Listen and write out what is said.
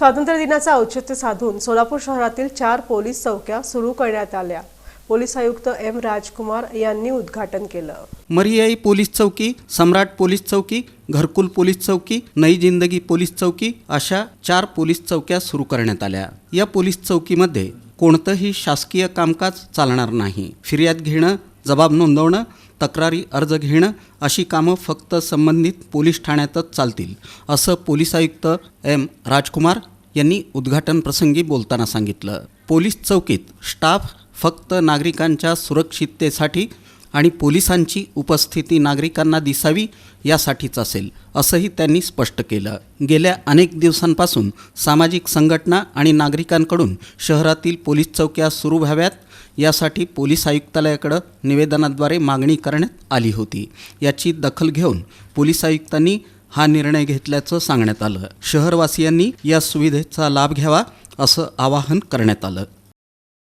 स्वातंत्र्य दिनाचं औचित्य साधून सोलापूर शहरातील चार पोलीस चौक्या सुरू करण्यात आल्या. पोलीस आयुक्त एम राजकुमार यांनी उद्घाटन केलं. मरियाई पोलीस चौकी सम्राट पोलीस चौकी घरकुल पोलीस चौकी नई जिंदगी पोलीस चौकी अशा चार पोलीस चौक्या सुरू करण्यात आल्या. या पोलीस चौकीमध्ये कोणतंही शासकीय कामकाज चालणार नाही. फिर्याद घेणं जबाब नोंदवणं तक्रारी अर्ज घेणं अशी कामं फक्त संबंधित पोलीस ठाण्यातच चालतील असं पोलीस आयुक्त एम. राजकुमार यांनी उद्घाटन प्रसंगी बोलताना सांगितलं. पोलीस चौकीत स्टाफ फक्त नागरिकांच्या सुरक्षिततेसाठी आणि पोलिसांची उपस्थिती नागरिकांना दिसावी यासाठीच असेल असंही त्यांनी स्पष्ट केलं. गेल्या अनेक दिवसांपासून सामाजिक संघटना आणि नागरिकांकडून शहरातील पोलीस चौक्या सुरू व्हाव्यात यासाठी पोलीस आयुक्तालयाकडं निवेदनाद्वारे मागणी करण्यात आली होती. याची दखल घेऊन पोलीस आयुक्तांनी हा निर्णय घेतल्याचं सांगण्यात आलं. शहरवासियांनी या सुविधेचा लाभ घ्यावा असं आवाहन करण्यात आलं.